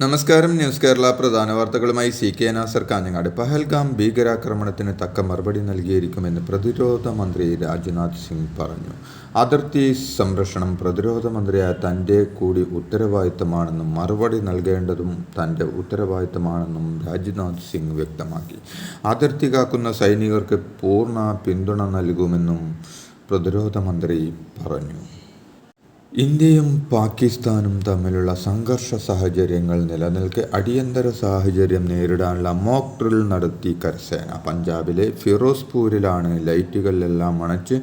നമസ്കാരം ന്യൂസ് കേരള പ്രധാന വാർത്തകളുമായി സി കെ നാസർ കാഞ്ഞങ്ങാട്. പഹൽഗാം ഭീകരാക്രമണത്തിന് തക്ക മറുപടി നൽകിയിരിക്കുമെന്ന് പ്രതിരോധ മന്ത്രി രാജ്നാഥ് സിംഗ് പറഞ്ഞു. അതിർത്തി സംരക്ഷണം പ്രതിരോധ മന്ത്രിയായ തന്റെ കൂടി ഉത്തരവാദിത്തമാണെന്നും മറുപടി നൽകേണ്ടതും തന്റെ ഉത്തരവാദിത്തമാണെന്നും രാജ്നാഥ് സിംഗ് വ്യക്തമാക്കി. അതിർത്തി കാക്കുന്ന സൈനികർക്ക് പൂർണ പിന്തുണ നൽകുമെന്നും പ്രതിരോധ മന്ത്രി പറഞ്ഞു. ഇന്ത്യയും പാകിസ്ഥാനും തമ്മിലുള്ള സംഘർഷ സാഹചര്യങ്ങൾ നിലനിൽക്കെ അടിയന്തര സാഹചര്യം നേരിടാനുള്ള മോക്ക് ഡ്രിൽ നടത്തി കരസേന. പഞ്ചാബിലെ ഫിറോസ്പൂരിലാണ് ലൈറ്റുകളിലെല്ലാം അണച്ച്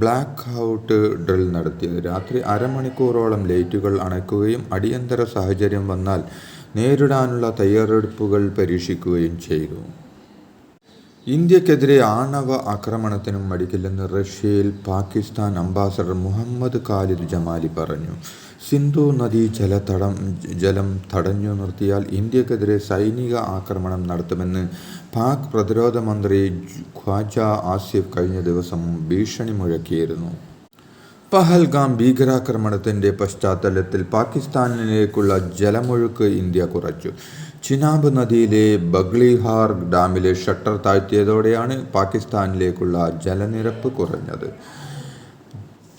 ബ്ലാക്ക് ഔട്ട് ഡ്രിൽ നടത്തിയത്. രാത്രി അരമണിക്കൂറോളം ലൈറ്റുകൾ അണയ്ക്കുകയും അടിയന്തര സാഹചര്യം വന്നാൽ നേരിടാനുള്ള തയ്യാറെടുപ്പുകൾ പരീക്ഷിക്കുകയും ചെയ്തു. ഇന്ത്യക്കെതിരെ ആണവ ആക്രമണത്തിനും മടിക്കില്ലെന്ന് റഷ്യയിൽ പാകിസ്ഥാൻ അംബാസഡർ മുഹമ്മദ് ഖാലിദ് ജമാലി പറഞ്ഞു. സിന്ധു നദീ ജലതടം ജലം തടഞ്ഞു നിർത്തിയാൽ ഇന്ത്യക്കെതിരെ സൈനിക ആക്രമണം നടത്തുമെന്ന് പാക് പ്രതിരോധ മന്ത്രി ഖ്വാജ ആസിഫ് കഴിഞ്ഞ ദിവസം ഭീഷണി മുഴക്കിയിരുന്നു. പഹൽഗാം ഭീകരാക്രമണത്തിന്റെ പശ്ചാത്തലത്തിൽ പാകിസ്ഥാനിലേക്കുള്ള ജലമൊഴുക്ക് ഇന്ത്യ കുറച്ചു. ചിനാബ് നദിയിലെ ബഗ്ലിഹാർ ഡാമിലെ ഷട്ടർ താഴ്ത്തിയതോടെയാണ് പാകിസ്ഥാനിലേക്കുള്ള ജലനിരപ്പ് കുറഞ്ഞത്.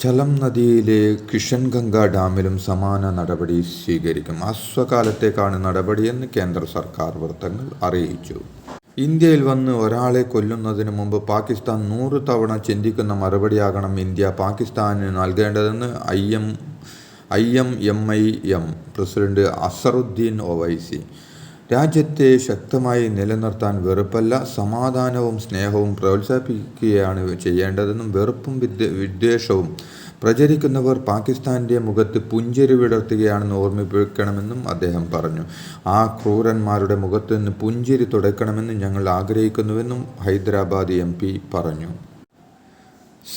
ചലം നദിയിലെ കിഷൻഗംഗ ഡാമിലും സമാന നടപടി സ്വീകരിക്കും. അസ്വകാലത്തേക്കാണ് നടപടിയെന്ന് കേന്ദ്ര സർക്കാർ വൃത്തങ്ങൾ അറിയിച്ചു. ഇന്ത്യയിൽ വന്ന് ഒരാളെ കൊല്ലുന്നതിന് മുമ്പ് പാകിസ്ഥാൻ നൂറ് തവണ ചിന്തിക്കുന്ന മറുപടിയാകണം ഇന്ത്യ പാകിസ്ഥാന് നൽകേണ്ടതെന്ന് I M I M M I M president Asaruddin Owaisi. രാജ്യത്തെ ശക്തമായി നിലനിർത്താൻ വെറുപ്പല്ല സമാധാനവും സ്നേഹവും പ്രോത്സാഹിപ്പിക്കുകയാണ് ചെയ്യേണ്ടതെന്നും വെറുപ്പും വിദ്വേഷവും പ്രചരിക്കുന്നവർ പാകിസ്ഥാന്റെ മുഖത്ത് പുഞ്ചിരി വിടർത്തുകയാണെന്ന് ഓർമ്മിപ്പിക്കണമെന്നും അദ്ദേഹം പറഞ്ഞു. ആ ക്രൂരന്മാരുടെ മുഖത്ത് നിന്ന് പുഞ്ചിരി തുടയ്ക്കണമെന്നും ഞങ്ങൾ ആഗ്രഹിക്കുന്നുവെന്നും ഹൈദരാബാദ് എം പറഞ്ഞു.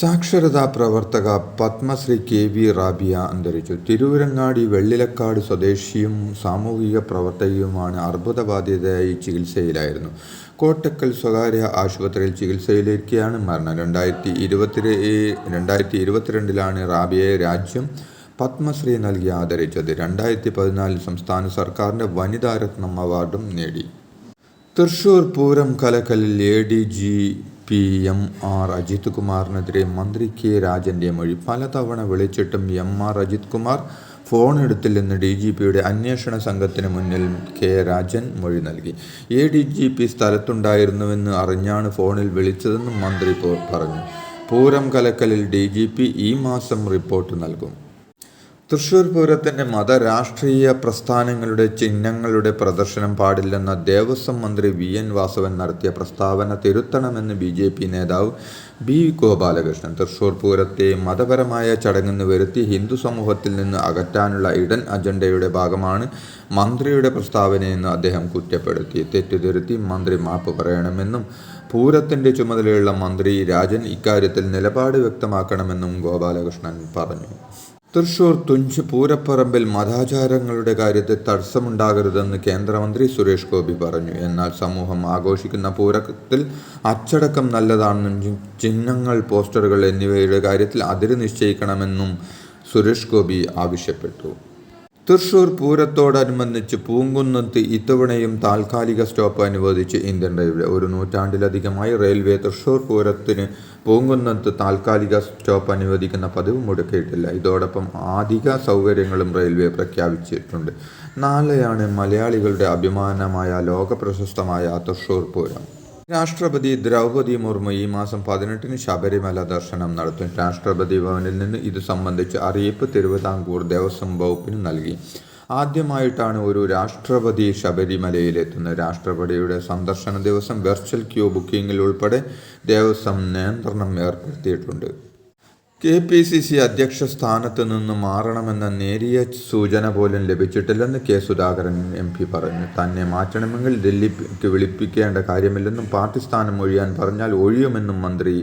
സാക്ഷരതാ പ്രവർത്തക പത്മശ്രീ കെ വി റാബിയ അന്തരിച്ചു. തിരുവരങ്ങാടി വെള്ളിലക്കാട് സ്വദേശിയും സാമൂഹിക പ്രവർത്തകയുമാണ് അർബുദബാധിതയായി ചികിത്സയിലായിരുന്നു. കോട്ടക്കൽ സ്വകാര്യ ആശുപത്രിയിൽ ചികിത്സയിലിരിക്കെയാണ് മരണം. രണ്ടായിരത്തി ഇരുപത്തി രണ്ടായിരത്തി ഇരുപത്തിരണ്ടിലാണ് റാബിയയെ രാജ്യം പത്മശ്രീ നൽകി ആദരിച്ചത്. രണ്ടായിരത്തി പതിനാലിൽ സംസ്ഥാന സർക്കാരിന്റെ വനിതാരത്നം അവാർഡും നേടി. Thrissur Pooram കലക്കലിൽ A D G P M R Ajith കുമാറിനെതിരെ മന്ത്രി കെ രാജന്റെ മൊഴി. പലതവണ വിളിച്ചിട്ടും M R Ajith Kumar phone എടുത്തില്ലെന്ന് D G പിയുടെ അന്വേഷണ സംഘത്തിന് മുന്നിൽ കെ രാജൻ മൊഴി നൽകി. എ ഡി ജി പി സ്ഥലത്തുണ്ടായിരുന്നുവെന്ന് അറിഞ്ഞാണ് ഫോണിൽ വിളിച്ചതെന്നും മന്ത്രി പറഞ്ഞു. പൂരം കലക്കലിൽ ഡി ജി പി ഈ മാസം റിപ്പോർട്ട് നൽകും. തൃശൂർ പൂരത്തിന്റെ മതരാഷ്ട്രീയ പ്രസ്ഥാനങ്ങളുടെ ചിഹ്നങ്ങളുടെ പ്രദർശനം പാടില്ലെന്ന ദേവസ്വം മന്ത്രി വി എൻ വാസവൻ നടത്തിയ പ്രസ്താവന തിരുത്തണമെന്ന് ബി ജെ പി നേതാവ് ബി ഗോപാലകൃഷ്ണൻ. തൃശൂർ പൂരത്തെ മതപരമായ ചടങ്ങെന്ന് വരുത്തി ഹിന്ദു സമൂഹത്തിൽ നിന്ന് അകറ്റാനുള്ള ഇടൻ അജണ്ടയുടെ ഭാഗമാണ് മന്ത്രിയുടെ പ്രസ്താവനയെന്ന് അദ്ദേഹം കുറ്റപ്പെടുത്തി. തെറ്റുതിരുത്തി മന്ത്രി മാപ്പ് പറയണമെന്നും പൂരത്തിന്റെ ചുമതലയുള്ള മന്ത്രി രാജൻ ഇക്കാര്യത്തിൽ നിലപാട് വ്യക്തമാക്കണമെന്നും ഗോപാലകൃഷ്ണൻ പറഞ്ഞു. തൃശൂർ തുഞ്ച് പൂരപ്പറമ്പിൽ മതാചാരങ്ങളുടെ കാര്യത്തിൽ തടസ്സമുണ്ടാകരുതെന്ന് കേന്ദ്രമന്ത്രി സുരേഷ് ഗോപി പറഞ്ഞു. എന്നാൽ സമൂഹം ആഘോഷിക്കുന്ന പൂരത്തിൽ അച്ചടക്കം നല്ലതാണെന്നും ചിഹ്നങ്ങൾ പോസ്റ്ററുകൾ എന്നിവയുടെ കാര്യത്തിൽ അതിര് നിശ്ചയിക്കണമെന്നും സുരേഷ് ഗോപി ആവശ്യപ്പെട്ടു. തൃശൂർ പൂരത്തോടനുബന്ധിച്ച് പൂങ്കുന്നത്ത് ഇത്തവണയും താൽക്കാലിക സ്റ്റോപ്പ് അനുവദിച്ച് ഇന്ത്യൻ റെയിൽവേ. ഒരു നൂറ്റാണ്ടിലധികമായി റെയിൽവേ തൃശൂർ പൂരത്തിന് പൂങ്കുന്നത്ത് താൽക്കാലിക സ്റ്റോപ്പ് അനുവദിക്കുന്ന പതിവ് മുടക്കിയിട്ടില്ല. ഇതോടൊപ്പം അധിക സൗകര്യങ്ങളും റെയിൽവേ പ്രഖ്യാപിച്ചിട്ടുണ്ട്. നാളെയാണ് മലയാളികളുടെ അഭിമാനമായ ലോകപ്രശസ്തമായ തൃശൂർ പൂരം. രാഷ്ട്രപതി ദ്രൗപദി മുർമു ഈ മാസം പതിനെട്ടിന് ശബരിമല ദർശനം നടത്തും. രാഷ്ട്രപതി ഭവനിൽ നിന്ന് ഇത് സംബന്ധിച്ച് അറിയിപ്പ് തിരുവിതാംകൂർ ദേവസ്വം വകുപ്പിന് നൽകി. ആദ്യമായിട്ടാണ് ഒരു രാഷ്ട്രപതി ശബരിമലയിലെത്തുന്നത്. രാഷ്ട്രപതിയുടെ സന്ദർശന ദിവസം വെർച്വൽ ക്യൂ ബുക്കിംഗിൽ ഉൾപ്പെടെ ദേവസ്വം നിയന്ത്രണം ഏർപ്പെടുത്തിയിട്ടുണ്ട്. കെ പി സി സി അധ്യക്ഷ സ്ഥാനത്ത് നിന്ന് മാറണമെന്ന നേരിയ സൂചന പോലും ലഭിച്ചിട്ടില്ലെന്ന് കെ സുധാകരൻ എം പി പറഞ്ഞു. തന്നെ മാറ്റണമെങ്കിൽ ഡൽഹിക്ക് വിളിപ്പിക്കേണ്ട കാര്യമില്ലെന്നും പാർട്ടി സ്ഥാനം ഒഴിയാൻ പറഞ്ഞാൽ ഒഴിയുമെന്നും മന്ത്രി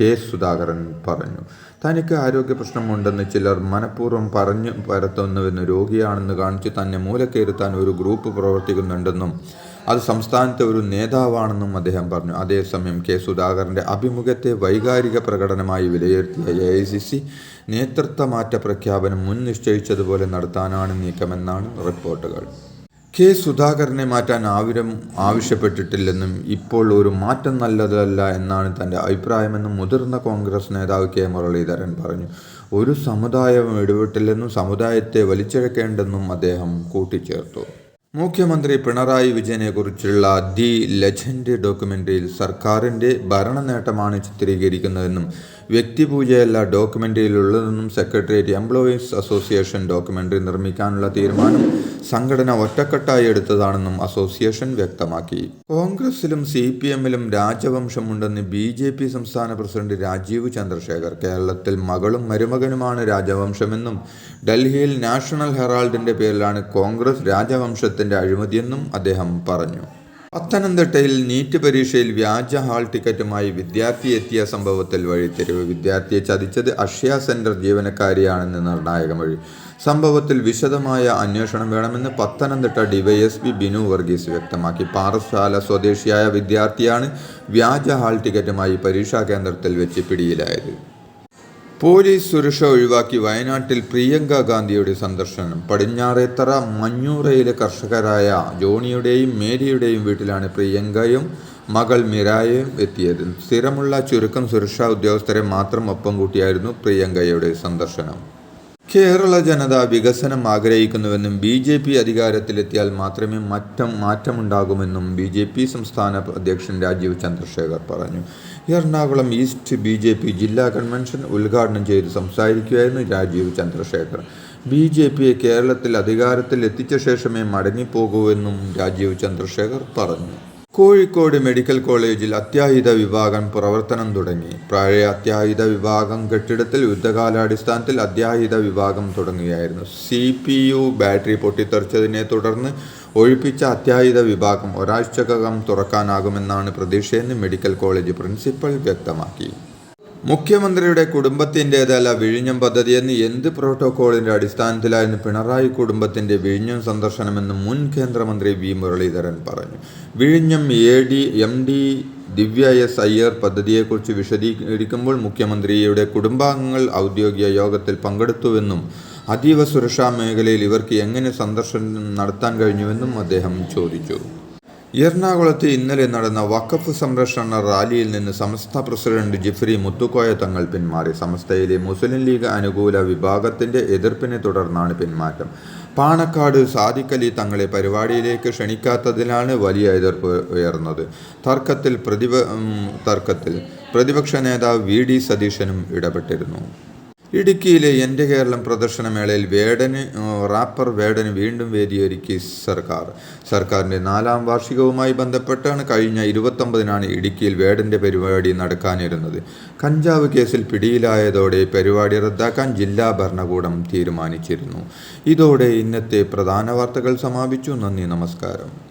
കെ സുധാകരൻ പറഞ്ഞു. തനിക്ക് ആരോഗ്യ പ്രശ്നമുണ്ടെന്ന് ചിലർ മനഃപൂർവം പറഞ്ഞു പരത്തുന്നുവെന്ന് രോഗിയാണെന്ന് കാണിച്ച് തന്നെ മൂലക്കേരുത്താൻ ഒരു ഗ്രൂപ്പ് പ്രവർത്തിക്കുന്നുണ്ടെന്നും അത് സംസ്ഥാനത്തെ ഒരു നേതാവാണെന്നും അദ്ദേഹം പറഞ്ഞു. അതേസമയം കെ. സുധാകരന്റെ അഭിമുഖത്തെ വൈകാരിക പ്രകടനമായി വിലയിരുത്തിയ എ ഐ സി സി നേതൃത്വമാറ്റ പ്രഖ്യാപനം മുൻ നിശ്ചയിച്ചതുപോലെ നടത്താനാണ് നീക്കമെന്നാണ് റിപ്പോർട്ടുകൾ. കെ. സുധാകരനെ മാറ്റാൻ ആവിരം ആവശ്യപ്പെട്ടിട്ടില്ലെന്നും ഇപ്പോൾ ഒരു മാറ്റം നല്ലതല്ല എന്നാണ് തന്റെ അഭിപ്രായമെന്നും മുതിർന്ന കോൺഗ്രസ് നേതാവ് കെ. മുരളീധരൻ പറഞ്ഞു. ഒരു സമുദായവും ഇടപെട്ടില്ലെന്നും സമുദായത്തെ വലിച്ചിഴക്കേണ്ടെന്നും അദ്ദേഹം കൂട്ടിച്ചേർത്തു. മുഖ്യമന്ത്രി പിണറായി വിജയനെക്കുറിച്ചുള്ള ദി ലെജൻഡ് ഡോക്യുമെന്ററിയിൽ സർക്കാരിന്റെ ഭരണനേട്ടമാണ് ചിത്രീകരിക്കുന്നതെന്നും വ്യക്തിപൂജയല്ല ഡോക്യുമെന്ററിയിലുള്ളതെന്നും സെക്രട്ടേറിയറ്റ് എംപ്ലോയീസ് അസോസിയേഷൻ ഡോക്യുമെന്ററി നിർമ്മിക്കാനുള്ള തീരുമാനം സംഘടന ഒറ്റക്കെട്ടായി എടുത്തതാണെന്നും അസോസിയേഷൻ വ്യക്തമാക്കി. കോൺഗ്രസിലും സി പി എമ്മിലും രാജവംശമുണ്ടെന്ന് ബി ജെ പി സംസ്ഥാന പ്രസിഡന്റ് രാജീവ് ചന്ദ്രശേഖർ കേരളത്തിൽ മകളും മരുമകനുമാണ് രാജവംശമെന്നും ഡൽഹിയിൽ നാഷണൽ ഹെറാൾഡിന്റെ പേരിലാണ് കോൺഗ്രസ് രാജവംശത്തിന്റെ അഴിമതിയെന്നും അദ്ദേഹം പറഞ്ഞു. പത്തനംതിട്ടയിൽ നീറ്റ് പരീക്ഷയിൽ വ്യാജ ഹാൾ ടിക്കറ്റുമായി വിദ്യാർത്ഥി എത്തിയ സംഭവത്തിൽ വഴിത്തിരിവ് വിദ്യാർത്ഥിയെ ചതിച്ചത് അക്ഷയ സെന്റർ ജീവനക്കാരിയാണെന്ന് നിർണായക മൊഴി സംഭവത്തിൽ വിശദമായ അന്വേഷണം വേണമെന്ന് പത്തനംതിട്ട ഡിവൈഎസ്പി ബിനു വർഗീസ് വ്യക്തമാക്കി. പാറശാല സ്വദേശിയായ വിദ്യാർത്ഥിയാണ് വ്യാജ ഹാൾ ടിക്കറ്റുമായി പരീക്ഷാ കേന്ദ്രത്തിൽ വെച്ച് പിടിയിലായത്. പോലീസ് സുരക്ഷ ഒഴിവാക്കി വയനാട്ടിൽ പ്രിയങ്ക ഗാന്ധിയുടെ സന്ദർശനം. പടിഞ്ഞാറേത്തറ മഞ്ഞൂറയിലെ കർഷകരായ ജോണിയുടെയും മേരിയുടെയും വീട്ടിലാണ് പ്രിയങ്കയും മകൾ മിരായയും എത്തിയത്. സ്ഥിരമുള്ള ചുരുക്കം സുരക്ഷാ ഉദ്യോഗസ്ഥരെ മാത്രം ഒപ്പം കൂട്ടിയായിരുന്നു പ്രിയങ്കയുടെ സന്ദർശനം. കേരള ജനത വികസനം ആഗ്രഹിക്കുന്നുവെന്നും ബി ജെ പി അധികാരത്തിലെത്തിയാൽ മാത്രമേ മറ്റം മാറ്റമുണ്ടാകുമെന്നും ബി ജെ പി സംസ്ഥാന അധ്യക്ഷൻ രാജീവ് ചന്ദ്രശേഖർ പറഞ്ഞു. Ernakulam east B J P ജില്ലാ കൺവെൻഷൻ ഉദ്ഘാടനം ചെയ്ത് സംസാരിക്കുകയായിരുന്നു രാജീവ് ചന്ദ്രശേഖർ. ബി ജെ പിയെ കേരളത്തിൽ അധികാരത്തിൽ എത്തിച്ച ശേഷമേ മടങ്ങിപ്പോകൂ എന്നും രാജീവ് ചന്ദ്രശേഖർ പറഞ്ഞു. കോഴിക്കോട് മെഡിക്കൽ കോളേജിൽ അത്യാഹിത വിഭാഗം പ്രവർത്തനം തുടങ്ങി. പഴയ അത്യാഹിത വിഭാഗം കെട്ടിടത്തിൽ യുദ്ധകാലാടിസ്ഥാനത്തിൽ അത്യാഹിത വിഭാഗം തുടങ്ങുകയായിരുന്നു. സി പി യു ബാറ്ററി പൊട്ടിത്തെറിച്ചതിനെ തുടർന്ന് ഒഴിപ്പിച്ച അത്യാഹിത വിഭാഗം ഒരാഴ്ചക്കകം തുറക്കാനാകുമെന്നാണ് പ്രതീക്ഷയെന്ന് മെഡിക്കൽ കോളേജ് പ്രിൻസിപ്പൽ വ്യക്തമാക്കി. മുഖ്യമന്ത്രിയുടെ കുടുംബത്തിന്റേതല്ല വിഴിഞ്ഞം പദ്ധതിയെന്ന് എന്ത് പ്രോട്ടോക്കോളിന്റെ അടിസ്ഥാനത്തിലായിരുന്നു പിണറായി കുടുംബത്തിന്റെ വിഴിഞ്ഞം സന്ദർശനമെന്ന് മുൻ കേന്ദ്രമന്ത്രി വി മുരളീധരൻ പറഞ്ഞു. വിഴിഞ്ഞം A D M D Divya S Iyer പദ്ധതിയെക്കുറിച്ച് വിശദീകരിക്കുമ്പോൾ മുഖ്യമന്ത്രിയുടെ കുടുംബാംഗങ്ങൾ ഔദ്യോഗിക യോഗത്തിൽ പങ്കെടുത്തുവെന്നും അതീവ സുരക്ഷാ മേഖലയിൽ ഇവർക്ക് എങ്ങനെ സന്ദർശനം നടത്താൻ കഴിഞ്ഞുവെന്നും അദ്ദേഹം ചോദിച്ചു. എറണാകുളത്ത് ഇന്നലെ നടന്ന വഖഫ് സംരക്ഷണ റാലിയിൽ നിന്ന് സമസ്ത പ്രസിഡന്റ് ജിഫ്രി മുത്തുക്കോയ തങ്ങൾ പിന്മാറി. സമസ്തയിലെ മുസ്ലിം ലീഗ് അനുകൂല വിഭാഗത്തിന്റെ എതിർപ്പിനെ തുടർന്നാണ് പിന്മാറ്റം. പാണക്കാട് സാദിഖലി തങ്ങളെ പരിപാടിയിലേക്ക് ക്ഷണിക്കാത്തതിലാണ് വലിയ എതിർപ്പ് ഉയർന്നത്. തർക്കത്തിൽ പ്രതിപ തർക്കത്തിൽ പ്രതിപക്ഷ നേതാവ് വി ഡി സതീശനും ഇടപെട്ടിരുന്നു. ഇടുക്കിയിലെ എന്റെ കേരളം പ്രദർശനമേളയിൽ വേടന് റാപ്പർ വേടന് വീണ്ടും വേദിയൊരുക്കി സർക്കാർ. സർക്കാരിന്റെ നാലാം വാർഷികവുമായി ബന്ധപ്പെട്ടാണ് കഴിഞ്ഞ ഇരുപത്തൊമ്പതിനാണ് ഇടുക്കിയിൽ വേടന്റെ പരിപാടി നടക്കാനിരുന്നത്. കഞ്ചാവ് കേസിൽ പിടിയിലായതോടെ പരിപാടി റദ്ദാക്കാൻ ജില്ലാ ഭരണകൂടം തീരുമാനിച്ചിരുന്നു. ഇതോടെ ഇന്നത്തെ പ്രധാന വാർത്തകൾ സമാപിച്ചു. നന്ദി നമസ്കാരം.